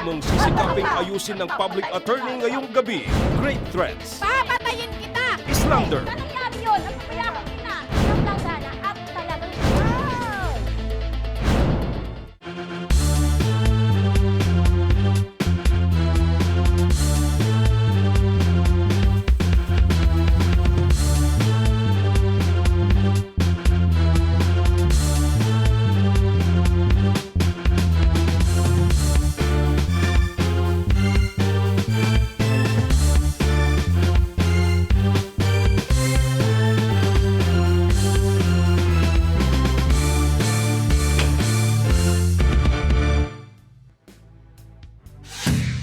Reklamong sisikaping ayusin ng public attorney ngayong gabi. Great threats. Papatayin kita! Islander.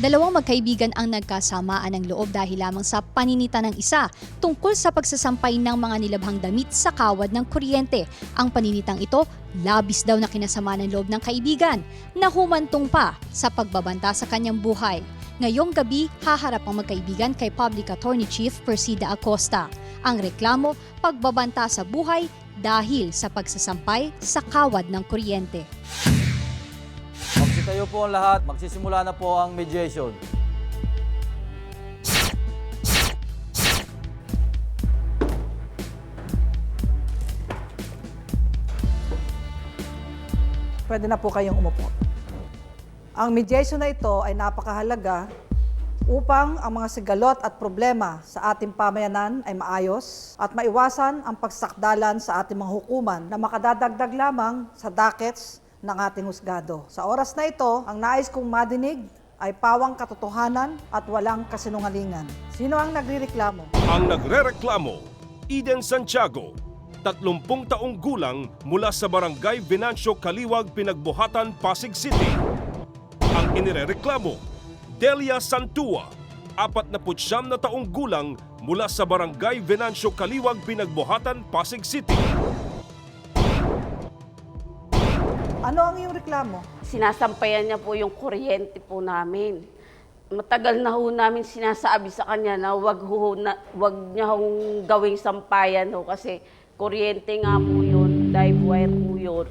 Dalawang magkaibigan ang nagkasamaan ng loob dahil lamang sa paninita ng isa tungkol sa pagsasampay ng mga nilabhang damit sa kawad ng kuryente. Ang paninitang ito, labis daw na kinasama ng loob ng kaibigan na humantong pa sa pagbabanta sa kanyang buhay. Ngayong gabi, haharap ang magkaibigan kay Public Attorney Chief Persida Acosta. Ang reklamo, pagbabanta sa buhay dahil sa pagsasampay sa kawad ng kuryente. Magsitayo po ang lahat. Magsisimula na po ang mediation. pwede na po kayong umupo. Ang mediation na ito ay napakahalaga upang ang mga sigalot at problema sa ating pamayanan ay maayos at maiwasan ang pagsakdalan sa ating mga hukuman na makadadagdag lamang sa dockets ng ating husgado. Sa oras na ito, ang nais kong madinig ay pawang katotohanan at walang kasinungalingan. Sino ang nagrireklamo? Ang nagrereklamo, Eden Santiago, 30 taong gulang mula sa barangay Venancio Kaliwag, Pinagbuhatan, Pasig City. Ang inirereklamo, Delia Santua, 49 na taong gulang mula sa barangay Venancio Kaliwag, Pinagbuhatan, Pasig City. Ano ang iyong reklamo? sinasampayan niya po yung kuryente po namin. Matagal na ho namin sinasabi sa kanya na wag, ho, na, wag niya hong gawing sampayan ho kasi kuryente nga po yun, live wire po yun.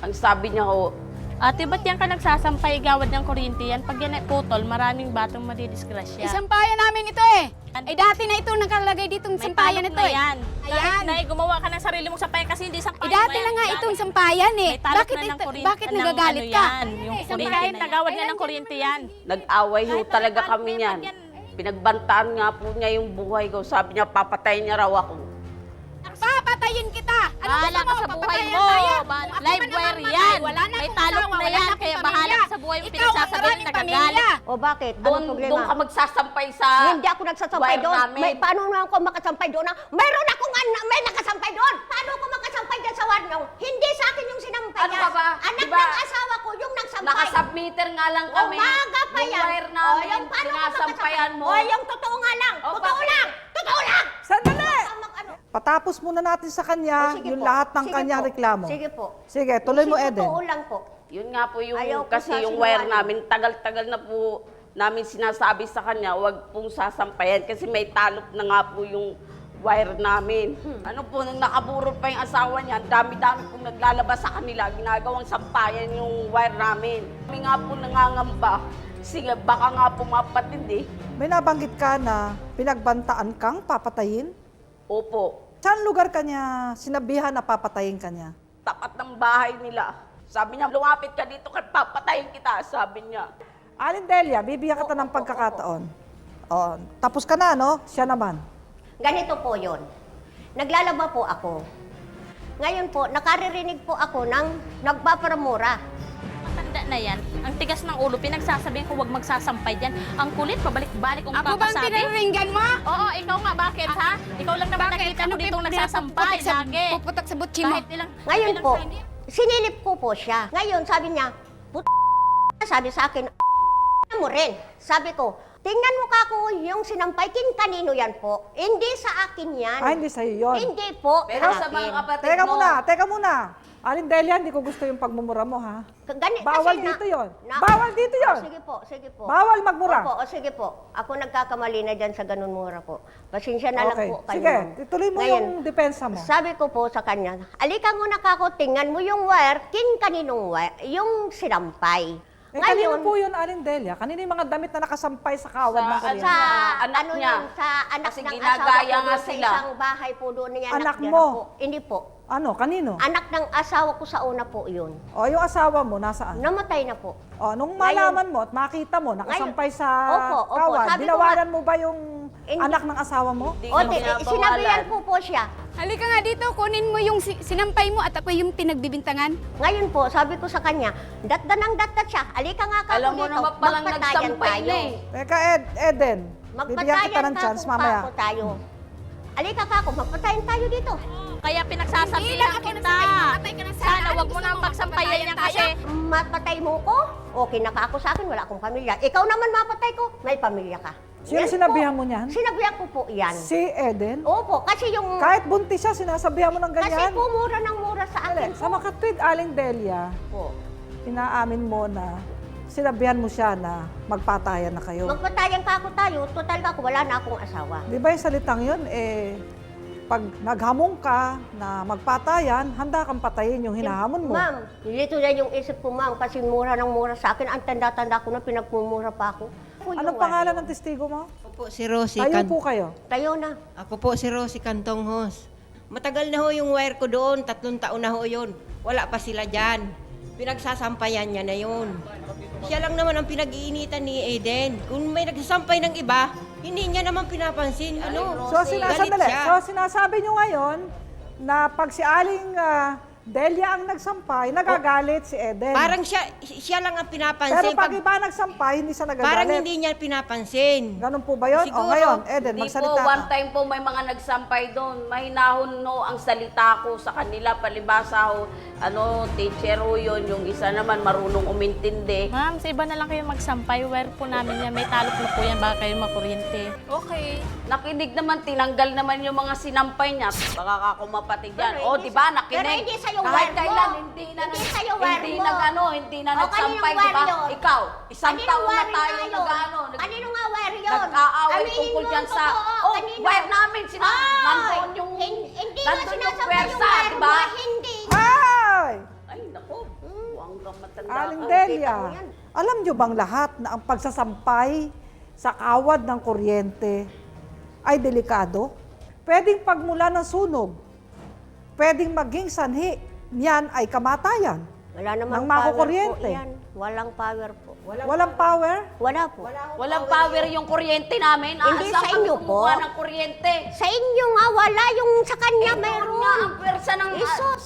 Ang sabi niya ho, Ate, ba't yan ka nagsasampay gawad ng kuryente yan? Pag yan ay putol, maraming batang madidisgrasya. Isampayan namin ito eh! Ay dati na ito nakalagay ditong May sampayan ito na eh. yan. Ayan. Kahit na gumawa ka ng sarili mong sampayan kasi hindi Eh sampayan. dati mo na nga Dati. itong sampayan eh. May Bakit, na ng ito- kuryente. bakit nagagalit ano ka? Yan, yung Eh, sampayan kahit na yan. nagawad Eh, nga ng kuryente yan. nag-away ho talaga kami niyan. yan- Pinagbantaan nga po niya yung buhay ko. Sabi niya, papatayin niya raw ako. Papatayin kita! Ano Bahala gusto ka mo? sa buhay mo. tayo? Ba- Ako Live wire namamatay. yan. Wala na May akong talok asawa, na wala yan. akong Kaya bahala ka sa buhay mo. Ikaw ang Pinagsasabihin, maraming nagagalit. pamilya. O bakit? Doon, Anong problema? doon ka magsasampay sa Hindi ako nagsasampay wire doon. namin. May, paano na ako makasampay doon? Ha? Mayroon akong an- may nakasampay doon. Paano ako makasampay dyan sa wire nyo? Hindi sa akin yung sinampay Ano niya. ka ba? Anak Diba? ng asawa ko yung nagsampay. Nakasubmitter nga lang kami. Umaga pa Yung yan. wire namin, o, yung paano ka sinasampayan mo. O, yung totoo nga lang. O, totoo bakit? lang. Totoo lang. Sandali! Ano. Patapos muna natin sa kanya O, sige yung po. lahat ng Sige kanyang po. reklamo. Sige po. Sige, tuloy mo, Eden. Totoo lang po. Yun nga po yung, Ayaw ko kasi sa yung wire sinungaling. namin, tagal-tagal na po namin sinasabi sa kanya, wag pong sasampayan kasi may talop na nga po yung wire namin. Hmm. Ano po, nung nakaburol pa yung asawa niya, ang dami-dami pong naglalabas sa kanila, ginagawang sampayan yung wire namin. Kami nga po nangangamba, sige, baka nga po mapatindi. May nabanggit ka na pinagbantaan kang papatayin? Opo, Saan lugar kanya sinabihan na papatayin kanya? tapat ng bahay nila. Sabi niya, lumapit ka dito, papatayin kita, sabi niya. Alin Delia, bibigyan kita ng pagkakataon. Oh, tapos ka na, no? Siya naman. Ganito po yon. Naglalaba po ako. Ngayon po, nakaririnig po ako ng nagpaparamura. Na yan. Ang tigas ng ulo, pinagsasabihin ko huwag magsasampay dyan. Ang kulit, pabalik-balik kung Ako bang papasabi. pinaringgan mo? Oo, ikaw nga, bakit ha? Ikaw lang naman nakita ko ditong nagsasampay Puputok sa- lagi. Puputok sa butsi mo. Kahit ilang, Ngayon ilang po, sa- sinilip ko po siya. Ngayon, sabi niya, put sabi sa akin, mo rin. Sabi ko, tingnan mo ka ko yung sinampay, kin kanino yan po? Hindi sa akin yan. Ah, hindi sa'yo yun. Hindi po Pero sa sa mga akin. kapatid Teka mo, muna, teka muna. Alin Delia, hindi ko gusto yung pagmumura mo, ha? Gani- Bawal kasi na- dito yon. na- Bawal dito Oh, yon. sige po, sige po. Bawal magmura. Opo, o sige po. Ako nagkakamali na dyan sa ganun mura po. Pasensya na Okay. lang po kayo. Sige, ma'am. tuloy mo Ngayon, yung depensa mo. Sabi ko po sa kanya, alika muna kako, tingnan mo yung wire, kin kaninong wire, yung sinampay. Eh, kanino Ngayon, po yun, Aling Delia? Kanino yung mga damit na nakasampay sa kawad ng Sa- kuryente? sa anak ano niya. yun, sa anak Kasi ng asawa ko nga sa isang bahay po doon niya. Anak nakatira mo? Po. Hindi po. Ano, kanino? Anak ng asawa ko sa una po yun. O, yung asawa mo, nasaan? Namatay na po. O, nung malaman mo at makita mo, nakasampay sa Opo, opo. kawad, Sabi ko mo ba yung Hindi. anak ng asawa mo? Hindi O, di, pinapawalan. sinabihan po po siya. Halika nga dito, kunin mo yung si- sinampay mo at ako yung pinagbibintangan. Ngayon po, sabi ko sa kanya, datda ng datda siya. Alika nga ka Alam mo dito. naman palang magpatayan nagsampay tayo. na eh. Teka, Ed, Eden, bibigyan Magpatayan kita ng ka chance kung mamaya. kako tayo. Alika ka ako, magpatayan tayo dito. Kaya Hindi pinagsasabihan lang ako kita. ka na sana. Sana wag mo nang pagsampayan niya kasi Mapatay mo ko? Okay na ka ako sa akin, wala akong pamilya. Ikaw naman mapatay ko, may pamilya ka. Sino Yan sinabihan po. mo niyan? Sinabihan ko po yan. Si Eden? Opo, kasi yung... Kahit buntis siya, sinasabihan mo ng Kasi ganyan? po mura ng mura sa akin sa makatwid, Aling Delia, po. inaamin mo na sinabihan mo siya na magpatayan na kayo. Magpatayan ka ako tayo, total ka ako, wala na akong asawa. Di ba yung salitang yun, eh, pag naghamong ka na magpatayan, handa kang patayin yung hinahamon mo. Ma'am, nilito na yung isip ko, ma'am, kasi mura ng mura sa akin. Ang tanda-tanda ko na pinagmumura pa ako. Ako yung Anong pangalan ano. ng testigo mo? Ako po si Rosie Tayo Can- po kayo. Tayo na. Ako po si Rosie Cantong Hos. Matagal na ho yung wire ko doon, tatlong taon na ho yun. Wala pa sila dyan. Pinagsasampayan niya na yun. Siya lang naman ang pinag-iinitan ni Eden. Kung may nagsasampay ng iba, hindi niya naman pinapansin. Ano? So, Galit siya. So, sinasabi nyo ngayon na pag si Aling ah, Delia ang nagsampay, nagagalit si Eden. Parang siya, siya lang ang Pero pinapansin. pag Pag- iba nagsampay, hindi siya nagagalit. parang hindi niya pinapansin. Ganun po ba yun? O Siguro. ngayon, Eden, Hindi po, magsalita one ka. time po may mga nagsampay doon. Mahinahon no ang salita ko sa kanila. Palibasa ho, ano, teacher ho yun. Yung isa naman marunong umintindi. Ma'am, sa iba na lang kayo magsampay. Wire po namin yan. May talok na po yan. Baka kayo makuryente. Okay. Nakinig naman, tinanggal naman yung mga sinampay niya. Baka ka kumapatid yan. Pero O, di ba, nakinig. pero hindi sa'yo Kahit wire mo. kailan, hindi na, Hindi sa'yo wire hindi mo. nag, ano, hindi na O, nagsampay, di ba? yun? Ikaw, isang taon na tayo yun? nag, ano, nag, Kanino nga wire yun? nag-aaway Aminin tungkol mo dyan sa, totoo. oh, Kanino? wire namin, sina, Ay! nandoon yung, Hin- Hindi nga nandun yung sinasabi yung pwersa, wire di mo, ba? hindi. Ay! Ay, naku, hanggang matanda Aling ka. Delia, kita mo yan. alam nyo bang lahat na ang pagsasampay sa kawad ng kuryente ay delikado? Pwedeng pagmula ng sunog, pwedeng maging sanhi, niyan ay kamatayan. Wala namang Nang power makukuryente. po yan. Walang power po. Walang power? Wala po. Walang power yung kuryente namin. Hindi sa inyo po. kumuha ng kuryente. Sa inyo nga, wala. Yung sa kanya, Meron meron. nga ang pwersa ng... Isos.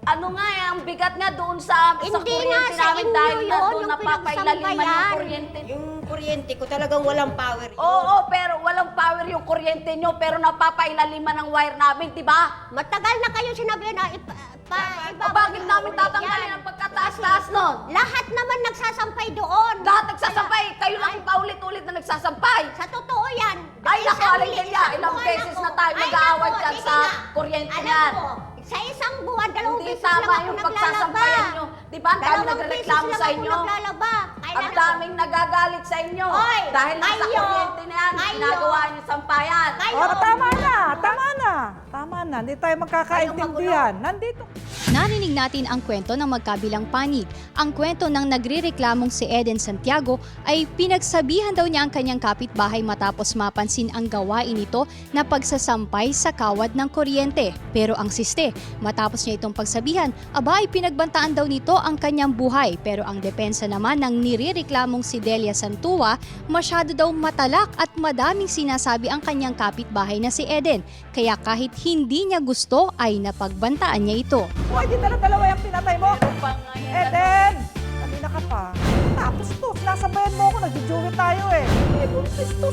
Ano nga eh, ang bigat nga doon sa, sa Hindi kuryente nga sa namin inyo dahil na yun, doon yung napapailaliman yung pinagsambayan. kuryente. Yung kuryente ko talagang walang power. yun. Oo, pero walang power yung kuryente nyo, pero napapailaliman ng wire namin, di ba? Matagal na kayo sinabi na ipa, pa, O bakit namin tatanggalin ang pagkataas-taas nun? Lahat naman nagsasampay doon. Lahat nagsasampay, kayo lang paulit-ulit na nagsasampay. Sa totoo yan. Ay, Isang nakaling uli- kaya, isang ilang buwan beses ako. na tayo Ay, nag-aaway naku, dyan sige sa nga. kuryente Alam niyan. mo, sa isang buwan, dalawang Hindi beses lang tama ako yung naglalaba. pagsasampayan nyo. Di ba? Ang dami Dalawang nagreklamo beses sa lang ako inyo. naglalaba. Ang daming nagagalit sa inyo. Oy, Dahil nasa kayo, kuryente na yan, ginagawa niyo sampayan. Kayo. O, tama na, tama na. Tama na, hindi tayo magkakaintindihan. Nandito. Narinig natin ang kwento ng magkabilang panig. Ang kwento ng nagrireklamong si Eden Santiago ay pinagsabihan daw niya ang kanyang kapitbahay matapos mapansin ang gawain nito na pagsasampay sa kawad ng kuryente. Pero ang siste, matapos niya itong pagsabihan, aba ay pinagbantaan daw nito ang kanyang buhay. Pero ang depensa naman ng nirereklamong si Delia Santua, masyado daw matalak at madaming sinasabi ang kanyang kapitbahay na si Eden. Kaya kahit hindi niya gusto ay napagbantaan niya ito. Pwede dala-dalawa yung pinatay mo. Meron pa nga yan. Eden! Kanina ka pa. Tapos to, sinasabayan mo ako, nagjujuwi tayo eh. Eh, buntis to,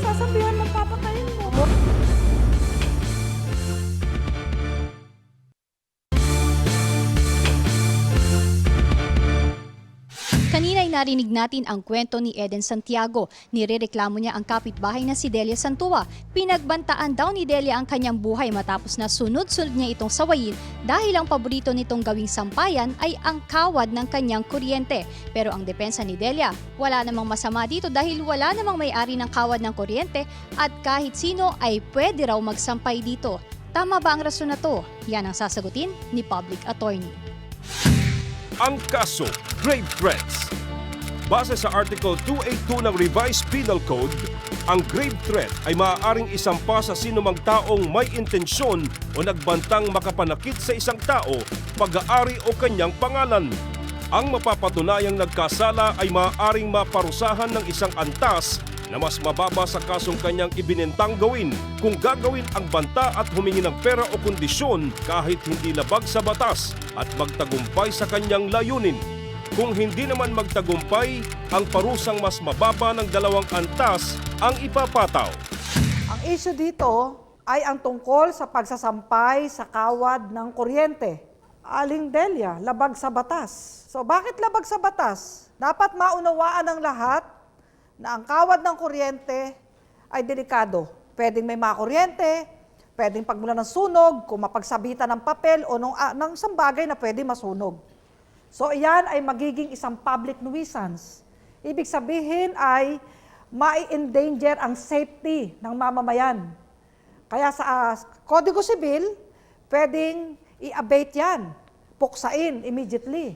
narinig natin ang kwento ni Eden Santiago. Nirereklamo niya ang kapitbahay na si Delia Santua. Pinagbantaan daw ni Delia ang kanyang buhay matapos na sunod-sunod niya itong sawayin dahil ang paborito nitong gawing sampayan ay ang kawad ng kanyang kuryente. Pero ang depensa ni Delia, wala namang masama dito dahil wala namang may-ari ng kawad ng kuryente at kahit sino ay pwede raw magsampay dito. Tama ba ang rason na to? Yan ang sasagutin ni Public Attorney. Ang kaso, grave threats. Base sa Article 282 ng Revised Penal Code, ang grave threat ay maaaring isampa sa sinumang taong may intensyon o nagbantang makapanakit sa isang tao, pag-aari o kanyang pangalan. Ang mapapatunayang nagkasala ay maaaring maparusahan ng isang antas na mas mababa sa kasong kanyang ibinentang gawin kung gagawin ang banta at humingi ng pera o kondisyon kahit hindi labag sa batas at magtagumpay sa kanyang layunin. Kung hindi naman magtagumpay, ang parusang mas mababa ng dalawang antas ang ipapataw. Ang issue dito ay ang tungkol sa pagsasampay sa kawad ng kuryente. Aling Delia, labag sa batas. So bakit labag sa batas? Dapat maunawaan ng lahat na ang kawad ng kuryente ay delikado. Pwedeng may makuryente, pwedeng pagmula ng sunog, kung mapagsabitan ng papel o ng, ah, ng isang bagay na pwede masunog. So iyan ay magiging isang public nuisance. Ibig sabihin ay mai-endanger ang safety ng mamamayan. Kaya sa ah, Kodigo Sibil, pwedeng i-abate yan, puksain immediately.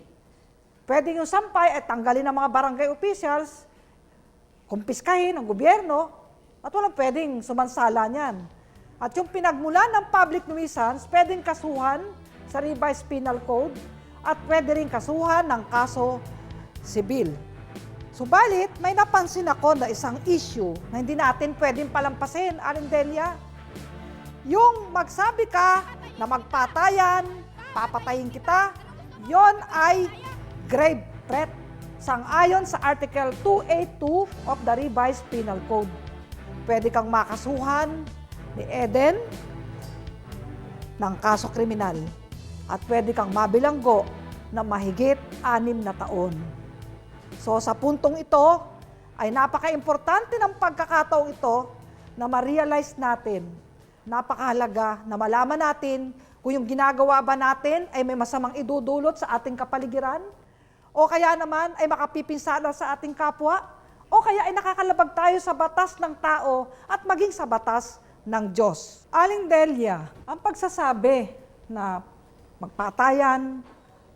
Pwedeng yung sampay ay tanggalin ng mga barangay officials, kumpiskahin ng gobyerno, at walang pwedeng sumansala niyan. At yung pinagmulan ng public nuisance, pwedeng kasuhan sa revised penal code at pwede rin kasuhan ng kaso sibil. Subalit, may napansin ako na isang issue na hindi natin pwedeng palampasin, Alindelia. Yung magsabi ka na magpatayan, papatayin kita, yon ay grave threat sang-ayon sa Article 282 of the Revised Penal Code. Pwede kang makasuhan ni Eden ng kaso kriminal at pwede kang mabilanggo na mahigit anim na taon. So sa puntong ito, ay napaka-importante ng pagkakataong ito na ma-realize natin, napakahalaga na malaman natin kung yung ginagawa ba natin ay may masamang idudulot sa ating kapaligiran, o kaya naman ay makapipinsala sa ating kapwa, o kaya ay nakakalabag tayo sa batas ng tao at maging sa batas ng Diyos. Aling Delia, ang pagsasabi na magpatayan,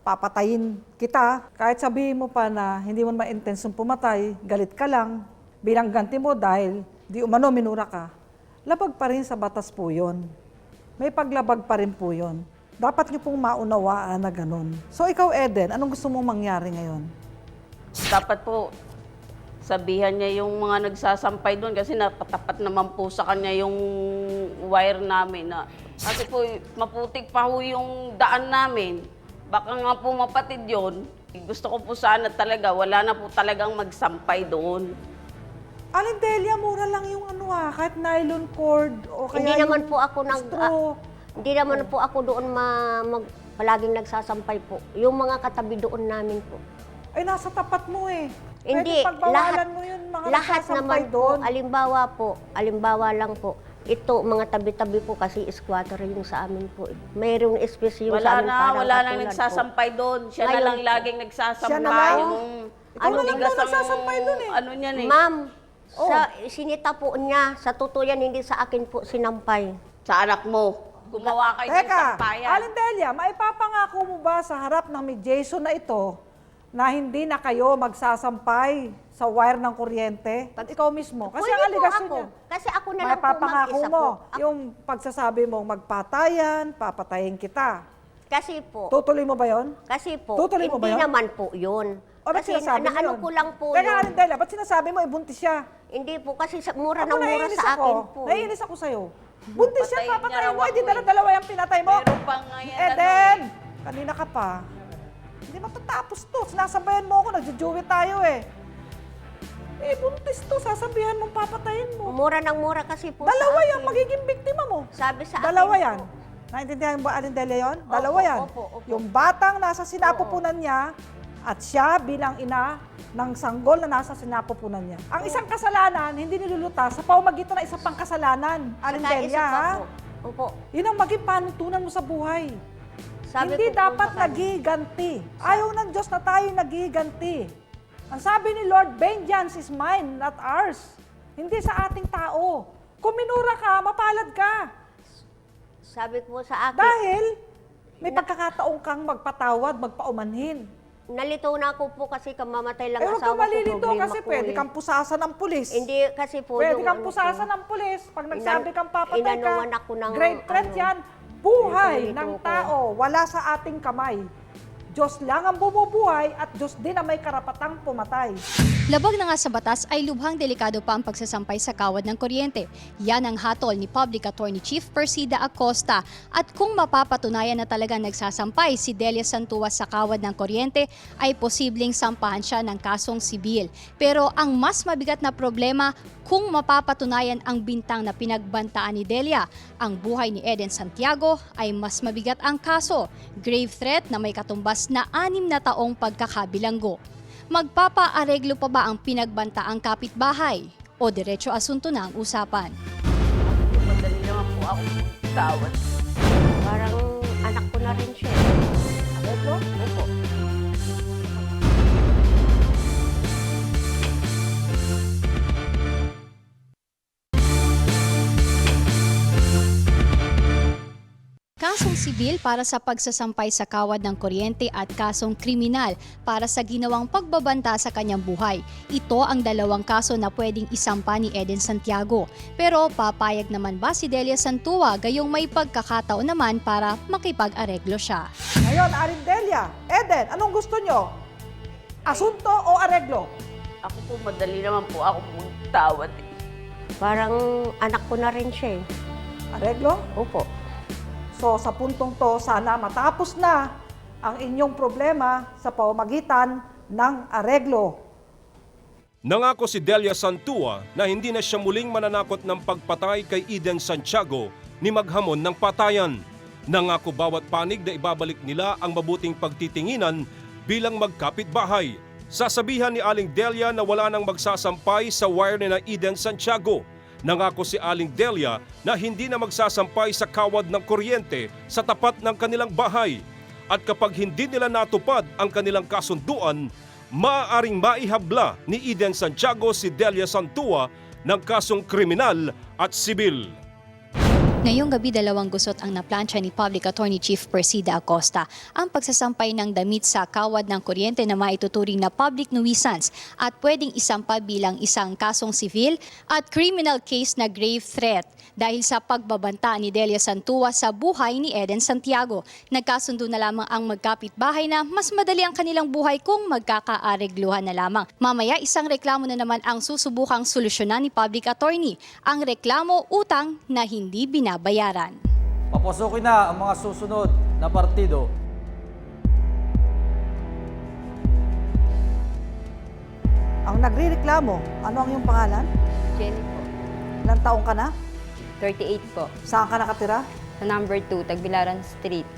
papatayin kita, kahit sabihin mo pa na hindi mo ma-intensyon pumatay, galit ka lang, bilang ganti mo dahil di umano minura ka, labag pa rin sa batas po yun. May paglabag pa rin po yun. Dapat niyo pong maunawaan na ganun. So ikaw, Eden, anong gusto mong mangyari ngayon? Dapat po, sabihan niya yung mga nagsasampay doon kasi napatapat naman po sa kanya yung wire namin na kasi po maputik pa ho yung daan namin. Baka nga po mapatid yon. Gusto ko po sana talaga, wala na po talagang magsampay doon. Alin Delia, mura lang yung ano ah, kahit nylon cord o kaya Hindi naman yung po ako nag... straw. ah, hindi naman po ako doon ma, mag, palaging nagsasampay po. Yung mga katabi doon namin po. ay nasa tapat mo eh. Hindi, Pwede lahat, mo yun, mga lahat nagsasampay naman doon. po, alimbawa po, alimbawa lang po, ito, mga tabi-tabi po kasi squatter yung sa amin po. eh. Mayroong space yung Wala sa amin na, parang wala nang katulad po. nagsasampay doon. Siya na Ngayon lang po. laging Siya na nagsasampay. lang? Yung, Ikaw na lang nagsasampay doon eh. Ano niyan eh. Ma'am, Oh. sa sinita po niya, sa totoo yan, hindi sa akin po sinampay. Sa anak mo. Gumawa kayo ng Teka, sampayan. Alin Delia, maipapangako mo ba sa harap ng mediation na ito na hindi na kayo magsasampay sa wire ng kuryente? At ikaw mismo. Kasi Pwede ang aligasyon ako. niya. Kasi ako na lang po mag-isa mo po. Ako- yung pagsasabi mong magpatayan, papatayin kita. Kasi po, Tutuloy mo ba yon? kasi po, Tutuloy mo ba hindi yun? naman po yun. O ba't kasi sinasabi na, mo ano yun? ko lang po Teka, yun. Delia, ba't sinasabi mo ibuntis siya? Hindi po, kasi sa, mura Ako ng mura naiinis sa ako. akin po. eh. Naiinis ako sa'yo. Buntis siya, Patayin niya papatayin raw mo. Hindi ako eh. dala-dalawa yung pinatay mo. Meron pa nga yan, Eden! ano Kanina ka pa. Hindi matatapos to. Sinasabayan mo ako. Nagjujuwi tayo eh. Eh, buntis to. Sasabihan mong papatayin mo. Mura ng mura kasi po Dalawa sa yan. akin. Magiging biktima mo. Sabi sa Dalawa akin yan. po. Naintindihan ba, Alindelia, yun? Opo, Dalawa yan. opo, opo. Yung batang nasa sinapupunan niya at siya bilang ina ng sanggol na nasa sinapupunan niya. Ang isang kasalanan, hindi nilulutas sa pamamagitan ng isang pang kasalanan. Saka isa Alindelia, pa ha? po. Opo. Yun ang maging panutunan mo sa buhay. Sabi Hindi ko po dapat sa kanya. nagiganti. Ayaw ng Diyos na tayo nagiganti. Ang sabi ni Lord, vengeance is mine, not ours. Hindi sa ating tao. Kung minura ka, mapalad ka. Sabi ko sa akin. Dahil may pagkakataong kang magpatawad, magpaumanhin. nalito na ako po kasi kamamatay lang Eh, huwag asawa ko. malilito problema kasi ko pwede eh. kang pusasan ng pulis. Hindi kasi po Pwede yung kang ano pusasan ng pulis. Pag nagsabi kang papatay ka, inanuwan ako ng, grave threat ano, yan. Buhay ng ko. tao, wala sa ating kamay. Diyos lang ang bumubuhay at Diyos din ang may karapatang pumatay. Labag na nga sa batas ay lubhang delikado pa ang pagsasampay sa kawad ng kuryente. Yan ang hatol ni Public Attorney Chief Persida Acosta. At kung mapapatunayan na talaga nagsasampay si Delia Santua sa kawad ng kuryente, ay posibleng sampahan siya ng kasong sibil. Pero ang mas mabigat na problema, kung mapapatunayan ang bintang na pinagbantaan ni Delia, ang buhay ni Eden Santiago ay mas mabigat ang kaso. Grave threat na may katumbas na anim na taong pagkakabilanggo. Magpapaareglo pa ba ang pinagbantaang kapitbahay? O diretso asunto na ang usapan? Madali naman po ako tawad. Parang anak ko na rin siya. Kasong sibil para sa pagsasampay sa kawad ng kuryente at kasong kriminal para sa ginawang pagbabanta sa kanyang buhay. Ito ang dalawang kaso na pwedeng isampa ni Eden Santiago. Pero papayag naman ba si Delia Santua gayong may pagkakataon naman para makipag-areglo siya? Ngayon, Arindelia, Eden, anong gusto nyo? Asunto o areglo? Ako po, madali naman po ako tawad. Eh. Parang anak ko na rin siya. eh. Areglo? Opo. So sa puntong to, sana matapos na ang inyong problema sa pamamagitan ng areglo. Nangako si Delia Santua na hindi na siya muling mananakot ng pagpatay kay Eden Santiago ni maghamon ng patayan. Nangako bawat panig na ibabalik nila ang mabuting pagtitinginan bilang magkapitbahay. Sasabihan ni Aling Delia na wala nang magsasampay sa wire ni na Eden Santiago. Nangako si Aling Delia na hindi na magsasampay sa kawad ng kuryente sa tapat ng kanilang bahay. At kapag hindi nila natupad ang kanilang kasunduan, maaaring maihabla ni Eden Santiago si Delia Santua ng kasong kriminal at sibil. Ngayong gabi dalawang gusot ang naplansya ni Public Attorney Chief Persida Acosta ang pagsasampay ng damit sa kawad ng kuryente na maituturing na public nuisance at pwedeng isampa bilang isang kasong sivil at criminal case na grave threat dahil sa pagbabanta ni Delia Santua sa buhay ni Eden Santiago. Nagkasundo na lamang ang magkapitbahay na mas madali ang kanilang buhay kung magkakaaregluhan na lamang. Mamaya isang reklamo na naman ang susubukang solusyonan ni Public Attorney. Ang reklamo utang na hindi binabayaran. Papasukin na ang mga susunod na partido. Ang nagrireklamo, ano ang iyong pangalan? Jenny po. Ilang taong ka na? 38 po. Saan ka nakatira? Sa number 2, Tagbilaran Street.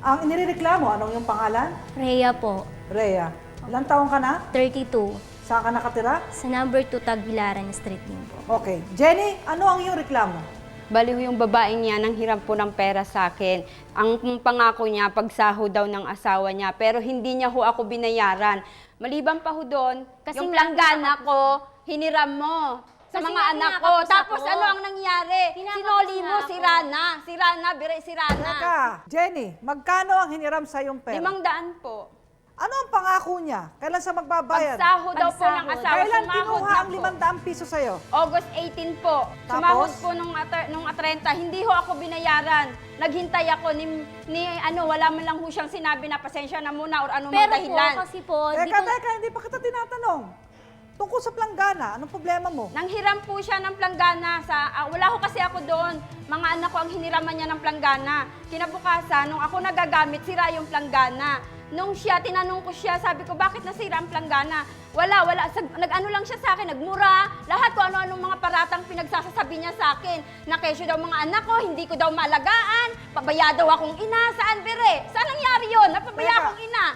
Ang inireklamo, anong iyong pangalan? Rhea po, Rhea. Ilang taong ka na? 32. Saan ka nakatira? Sa number 2 Tagbilaran Street din po. Okay. Jenny, ano ang iyong reklamo? Bali ho yung babaeng niya nang hiram po ng pera sa akin. Ang pangako niya, pagsaho daw ng asawa niya, pero hindi niya ho ako binayaran. Maliban pa ho doon, Kasi yung nga- planggana ko, hiniram mo sa Kasi mga nga anak ko. tinakapos Tapos ako. ano ang nangyari? Tinakapos Sinoli mo, ako. si Rana. Si Rana, bire si Rana. Teka, Jenny, magkano ang hiniram sa iyong pera? Limang daan po. Ano ang pangako niya? Kailan sa magbabayad? Pagsaho daw po ng Pagsahod. asawa. Kailan sumahod kinuha na ang po. 500 piso sa'yo? August 18 po. Tapos? Sumahod po nung, ater, nung 30. Hindi ho ako binayaran. Naghintay ako ni, ni ano, wala man lang ho siyang sinabi na pasensya na muna or ano mang Pero po, dahilan. kasi po, Teka, ko, teka, hindi pa kita tinatanong. Tungkol sa planggana, anong problema mo? Nanghiram po siya ng planggana sa ah, wala ho kasi ako doon. Mga anak ko ang hiniraman niya ng planggana. Kinabukasan nung ako nagagamit sira yung planggana. Nung siya tinanong ko siya, sabi ko bakit nasira ang planggana? Wala, wala. Sag, nag-ano lang siya sa akin, nagmura. Lahat ko ano-anong mga paratang pinagsasasabi niya sa akin. Na kesyo daw mga anak ko, hindi ko daw malagaan. Pabaya daw akong ina. Saan bire? Saan nangyari yun? Napabaya Teka. akong ina.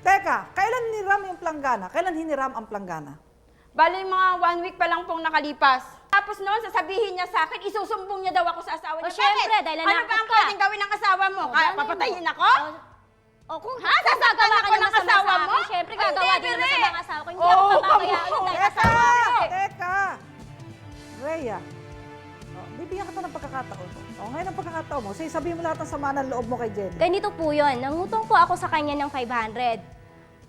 Teka, kailan hiniram yung planggana? Kailan hiniram ang planggana? Bali mga one week pa lang pong nakalipas. Tapos noon, sasabihin niya sa akin, isusumbong niya daw ako sa asawa niya. O, syempre, Bakit? dahil Ano nanakot ba ang ka. pwedeng gawin ng asawa mo? O, Kaya mo. papatayin ako? o kung, Ha? gagawa ka ng asawa sa mo? akin, syempre gagawa Hindi, din ng Bire. masama ang asawa ko. Hindi Oo, ako papabayaan kamo. dahil Teka! asawa ko. Teka! Rhea, oh, bibigyan kita ng pagkakataon. O, ngayon ang pagkakataon mo. Sige, sabihin mo lahat ng sama ng loob mo kay Jenny. Ganito po yun. Nangutong po ako sa kanya ng 500.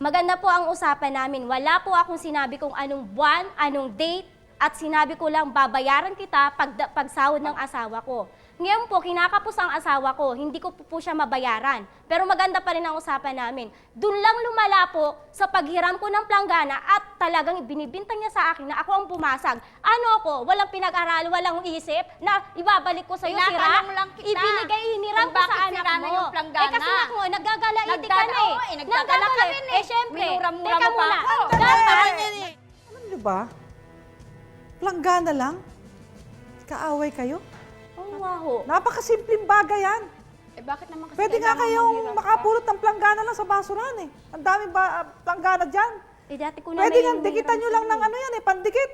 Maganda po ang usapan namin. Wala po akong sinabi kung anong buwan, anong date, at sinabi ko lang babayaran kita pag, pagsahod ng asawa ko. Ngayon po, kinakapos ang asawa ko, hindi ko po, po siya mabayaran. Pero maganda pa rin ang usapan namin. Doon lang lumala po sa paghiram ko ng planggana at talagang binibintang niya sa akin na ako ang pumasag. Ano ako, walang pinag-aral, walang isip na ibabalik ko sa'yo, sira? Tinatanong lang kita Ibinigay, hiniram ko sa anak sira na mo. yung planggana. Eh kasi nga ko, naggagalaiti ka na eh. oo, eh, nagdadala ka rin eh. Eh syempre, teka muna. ako. Dapat, niyo ba? Planggana lang? Kaaway kayo? Oo nga ho. Napakasimpleng bagay yan. Eh bakit naman kasi Pwede nga kailangan kayong manghirap makapulot ng planggana lang sa basuran eh. Ang daming ba, ah, planggana dyan. Eh dati ko na Pwede nga, dikitan nyo lang ng ano yan eh, pandikit.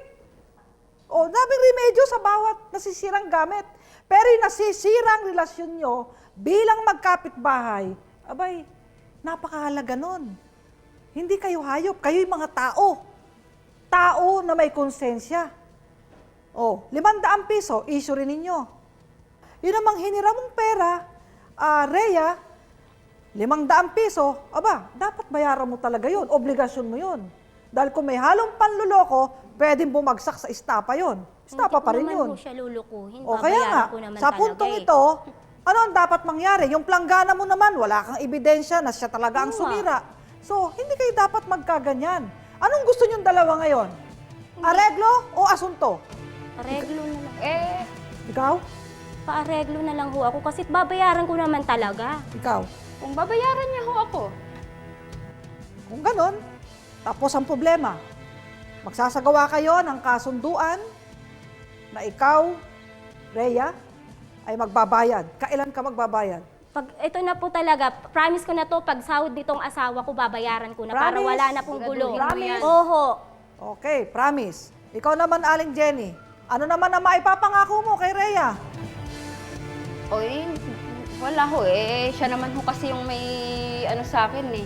O, daming remedyo sa bawat nasisirang gamit. Pero yung nasisirang relasyon nyo bilang magkapitbahay, abay, napakahalaga nun. Hindi kayo hayop, kayo yung mga tao. Tao na may konsensya. O, limandaang piso, issue rin ninyo. Yun namang hiniram mong pera, ah, Rhea, limang daang piso, aba, dapat bayaran mo talaga yun. Obligasyon mo yun. Dahil kung may halong panluloko, pwedeng bumagsak sa estapa yun. Estapa pa rin Hindi ko yun. naman siya lulukuhin. O kaya nga, Babayaran ko naman sa puntong eh. ito, ano ang dapat mangyari? Yung planggana mo naman, wala kang ebidensya na siya talaga ang sumira. So, hindi kayo dapat magkaganyan. Anong gusto niyong dalawa ngayon? Areglo o asunto? Areglo na lang. Eh, Ikaw? Paareglo na lang ho ako kasi babayaran ko naman talaga. Ikaw? kung babayaran niya ho ako, Kung ganon, tapos ang problema. Magsasagawa kayo ng kasunduan na ikaw, Rhea, ay magbabayad. Kailan ka magbabayad? Pag ito na po talaga, promise ko na to, pag sahod nitong asawa ko, babayaran ko na para Promise? wala na pong gulo. Promise? Oho. Okay, promise. Ikaw naman, Aling Jenny. Ano naman ang maipapangako mo kay Rhea? o eh, wala ho eh. Siya naman ho kasi yung may ano sa akin eh.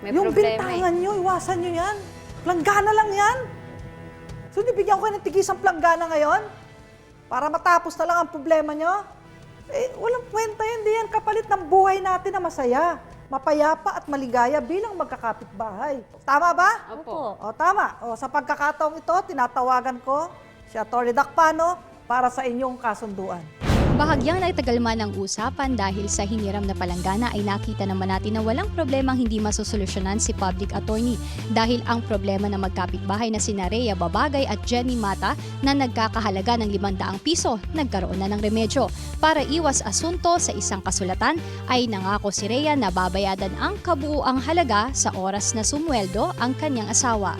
May yung problema bintangan eh. nyo, iwasan nyo yan. Planggana lang yan. So, bigyan ko kayo ng tigisang planggana ngayon? Para matapos na lang ang problema nyo? Eh, walang kwenta yun. Di yan kapalit ng buhay natin na masaya, mapayapa at maligaya bilang magkakapitbahay. Tama ba? Opo. O, tama. O, sa pagkakataong ito, tinatawagan ko si Atty. Dakpano para sa inyong kasunduan. Bahagyang nagtagal man ang usapan dahil sa hiniram na palanggana ay nakita naman natin na walang problemang hindi masosolusyonan si public attorney dahil ang problema ng magkapitbahay na sina Rhea Babagay at Jenny Mata na nagkakahalaga ng 500 piso nagkaroon na ng remedyo. Para iwas asunto sa isang kasulatan ay nangako si Rhea na babayadan ang kabuuang halaga sa oras na sumweldo ang kanyang asawa.